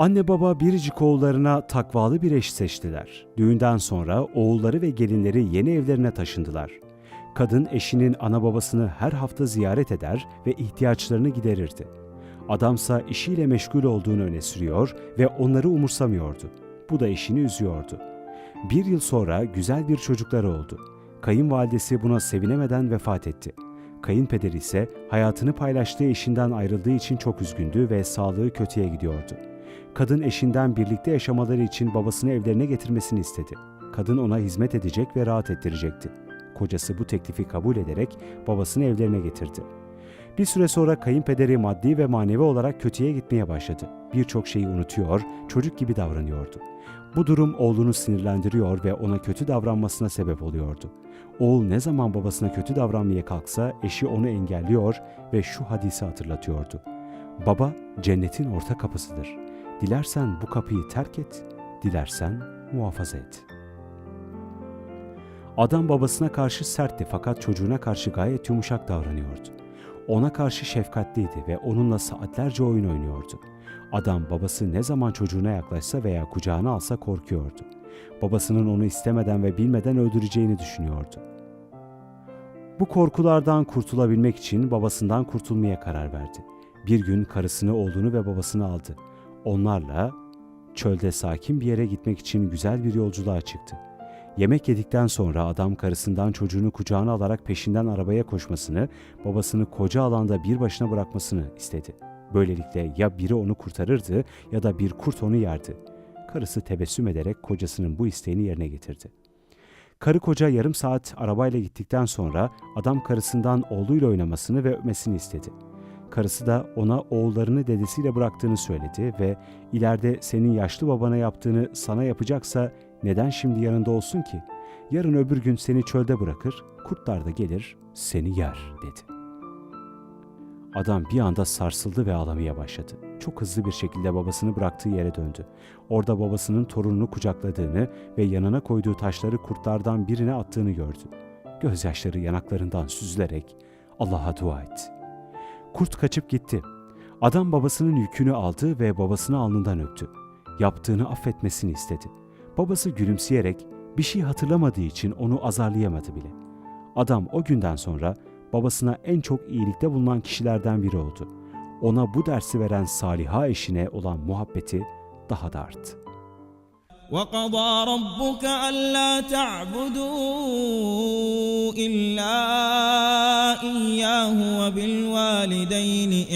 Anne baba biricik oğullarına takvalı bir eş seçtiler. Düğünden sonra oğulları ve gelinleri yeni evlerine taşındılar. Kadın eşinin ana babasını her hafta ziyaret eder ve ihtiyaçlarını giderirdi. Adamsa işiyle meşgul olduğunu öne sürüyor ve onları umursamıyordu. Bu da eşini üzüyordu. Bir yıl sonra güzel bir çocukları oldu. Kayınvalidesi buna sevinemeden vefat etti. Kayınpederi ise hayatını paylaştığı eşinden ayrıldığı için çok üzgündü ve sağlığı kötüye gidiyordu. Kadın eşinden birlikte yaşamaları için babasını evlerine getirmesini istedi. Kadın ona hizmet edecek ve rahat ettirecekti. Kocası bu teklifi kabul ederek babasını evlerine getirdi. Bir süre sonra kayınpederi maddi ve manevi olarak kötüye gitmeye başladı. Birçok şeyi unutuyor, çocuk gibi davranıyordu. Bu durum oğlunu sinirlendiriyor ve ona kötü davranmasına sebep oluyordu. Oğul ne zaman babasına kötü davranmaya kalksa eşi onu engelliyor ve şu hadisi hatırlatıyordu. Baba cennetin orta kapısıdır. Dilersen bu kapıyı terk et, dilersen muhafaza et. Adam babasına karşı sertti fakat çocuğuna karşı gayet yumuşak davranıyordu. Ona karşı şefkatliydi ve onunla saatlerce oyun oynuyordu. Adam babası ne zaman çocuğuna yaklaşsa veya kucağına alsa korkuyordu. Babasının onu istemeden ve bilmeden öldüreceğini düşünüyordu. Bu korkulardan kurtulabilmek için babasından kurtulmaya karar verdi. Bir gün karısını, oğlunu ve babasını aldı. Onlarla çölde sakin bir yere gitmek için güzel bir yolculuğa çıktı. Yemek yedikten sonra adam karısından çocuğunu kucağına alarak peşinden arabaya koşmasını, babasını koca alanda bir başına bırakmasını istedi. Böylelikle ya biri onu kurtarırdı ya da bir kurt onu yerdi. Karısı tebessüm ederek kocasının bu isteğini yerine getirdi. Karı koca yarım saat arabayla gittikten sonra adam karısından oğluyla oynamasını ve öpmesini istedi. Karısı da ona oğullarını dedesiyle bıraktığını söyledi ve ileride senin yaşlı babana yaptığını sana yapacaksa neden şimdi yanında olsun ki? Yarın öbür gün seni çölde bırakır, kurtlar da gelir seni yer dedi. Adam bir anda sarsıldı ve ağlamaya başladı. Çok hızlı bir şekilde babasını bıraktığı yere döndü. Orada babasının torununu kucakladığını ve yanına koyduğu taşları kurtlardan birine attığını gördü. Gözyaşları yanaklarından süzülerek Allah'a dua etti. Kurt kaçıp gitti. Adam babasının yükünü aldı ve babasını alnından öptü. Yaptığını affetmesini istedi. Babası gülümseyerek bir şey hatırlamadığı için onu azarlayamadı bile. Adam o günden sonra babasına en çok iyilikte bulunan kişilerden biri oldu. Ona bu dersi veren Saliha eşine olan muhabbeti daha da arttı. وقضى ربك ألا تعبدوا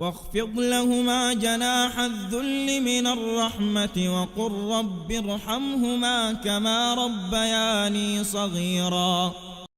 واخفض لهما جناح الذل من الرحمة وقل رب ارحمهما كما ربياني صغيرا.